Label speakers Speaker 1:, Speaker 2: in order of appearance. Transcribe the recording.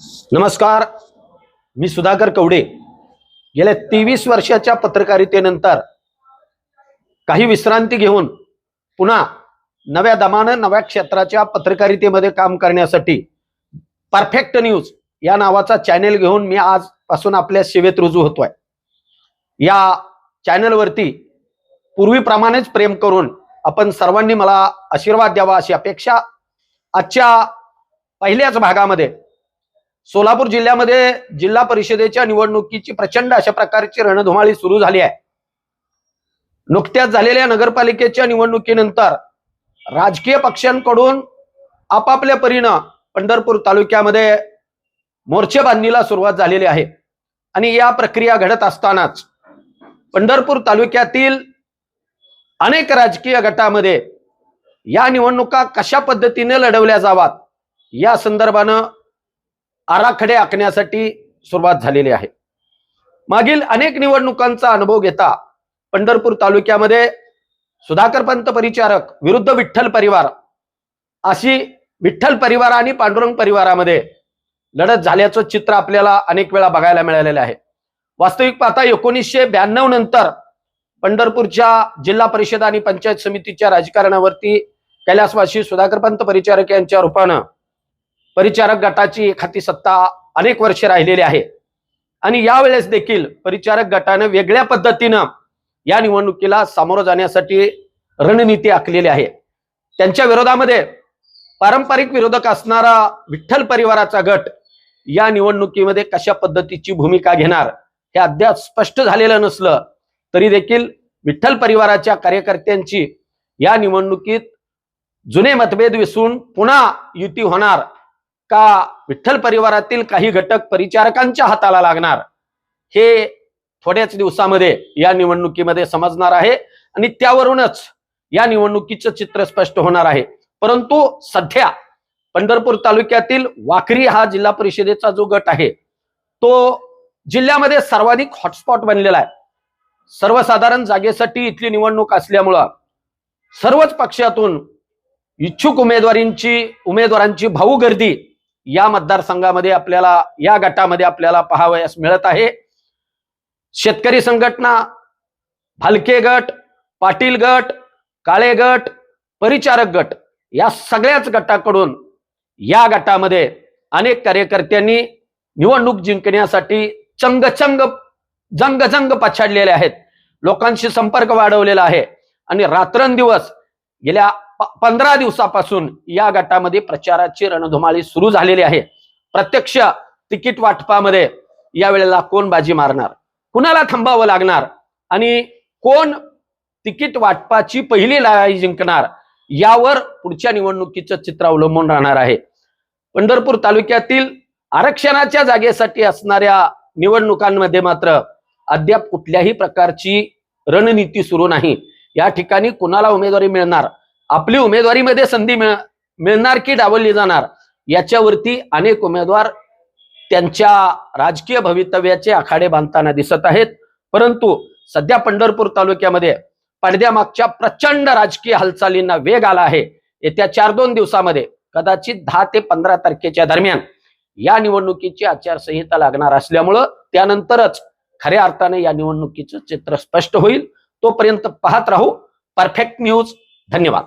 Speaker 1: नमस्कार. मी सुधाकर कवडे. गेल्या तेवीस वर्षाच्या पत्रकारितेनंतर काही विश्रांती घेऊन पुन्हा नव्या दमानं नव्या क्षेत्राच्या पत्रकारितेमध्ये काम करण्यासाठी परफेक्ट न्यूज या नावाचा चॅनेल घेऊन मी आजपासून आपल्या सेवेत रुजू होतोय. या चॅनलवरती पूर्वीप्रमाणेच प्रेम करून आपण सर्वांनी मला आशीर्वाद द्यावा अशी अपेक्षा आजच्या पहिल्याच भागामध्ये सोलापूर जिल्ह्यामध्ये जिल्हा परिषदेच्या निवडणुकीची प्रचंड अशा प्रकारची रणधुमाळी सुरू झाली आहे. नुकत्याच झालेल्या नगरपालिकेच्या निवडणुकीनंतर राजकीय पक्षांकडून आपापल्या परीनं पंढरपूर तालुक्यामध्ये मोर्चे बांधणीला सुरुवात झालेली आहे. आणि या प्रक्रिया घडत असतानाच पंढरपूर तालुक्यातील अनेक राजकीय गटामध्ये या निवडणुका कशा पद्धतीने लढवल्या जावात या संदर्भानं आराखडे आखण्यासाठी सुरुवात झालेली आहे. मागील अनेक निवडणुकांचा अनुभव घेता पंढरपूर तालुक्यामध्ये सुधाकर पंत परिचारक विरुद्ध विठ्ठल परिवार अशी विठ्ठल परिवार आणि पांडुरंग परिवारामध्ये लढत झाल्याचं चित्र आपल्याला अनेक वेळा बघायला मिळालेलं आहे. वास्तविक पाहता एकोणीसशे ब्याण्णव नंतर पंढरपूरच्या जिल्हा परिषद आणि पंचायत समितीच्या राजकारणावरती कैलासवासी सुधाकर पंत परिचारक यांच्या रूपानं परिचारक गटाची एखादी सत्ता अनेक वर्षे राहिलेली आहे. आणि यावेळेस देखील परिचारक गटानं वेगळ्या पद्धतीनं या निवडणुकीला सामोरं जाण्यासाठी रणनीती आखलेली आहे. त्यांच्या विरोधामध्ये पारंपरिक विरोधक असणारा विठ्ठल परिवाराचा गट या निवडणुकीमध्ये कशा पद्धतीची भूमिका घेणार हे अद्याप स्पष्ट झालेलं नसलं तरी देखील विठ्ठल परिवाराच्या कार्यकर्त्यांची या निवडणुकीत जुने मतभेद विसरून पुन्हा युती होणार का विठ्ठल परिवारातील काही घटक परिचारकांच्या हाताला लागणार? हे थोड्याच दिवसामध्ये या निवडणुकीमध्ये समजणार आहे आणि त्यावरूनच या निवडणुकीचं चित्र स्पष्ट होणार आहे. परंतु सध्या पंढरपूर तालुक्यातील वाखरी हा जिल्हा परिषदेचा जो गट आहे तो जिल्ह्यामध्ये सर्वाधिक हॉटस्पॉट बनलेला आहे. सर्वसाधारण जागेसाठी इथली निवडणूक असल्यामुळं सर्वच पक्षातून इच्छुक उमेदवारींची उमेदवारांची भाऊ गर्दी या मतदारसंघामध्ये आपल्याला या गटामध्ये आपल्याला पहावयास मिळत आहे. शेतकरी संघटना भालके गट पाटील गट काळे गट परिचारक गट या सगळ्याच गटाकडून या गटामध्ये अनेक कार्यकर्त्यांनी निवडणूक जिंकण्यासाठी चंगचंग जंगजंग पछाडलेले आहेत. लोकांशी संपर्क वाढवलेला आहे. आणि रात्रंदिवस गेल्या पंधरा दिवसापासून या गटामध्ये प्रचाराची रणधुमाळी सुरू झालेली आहे. प्रत्यक्ष तिकीट वाटपामध्ये या वेळेला कोण बाजी मारणार? कुणाला थांबावं लागणार? आणि कोण तिकीट वाटपाची पहिली लढाई जिंकणार? यावर पुढच्या निवडणुकीचं चित्र अवलंबून राहणार आहे. पंढरपूर तालुक्यातील आरक्षणाच्या जागेसाठी असणाऱ्या निवडणुकांमध्ये मात्र अद्याप कुठल्याही प्रकारची रणनीती सुरू नाही. या ठिकाणी कुणाला उमेदवारी मिळणार? आपली उमेदवारीमध्ये संधी मिळ मिळणार की डावलली जाणार? याच्यावरती अनेक उमेदवार त्यांच्या राजकीय भवितव्याचे आखाडे बांधताना दिसत आहेत. परंतु सध्या पंढरपूर तालुक्यामध्ये पडद्यामागच्या प्रचंड राजकीय हालचालींना वेग आला आहे. येत्या चार दोन दिवसामध्ये कदाचित दहा ते पंधरा तारखेच्या दरम्यान या निवडणुकीची आचारसंहिता लागणार असल्यामुळं त्यानंतरच खऱ्या अर्थाने या निवडणुकीचं चित्र स्पष्ट होईल. तोपर्यंत पाहत राहू. परफेक्ट न्यूज धन्यवाद.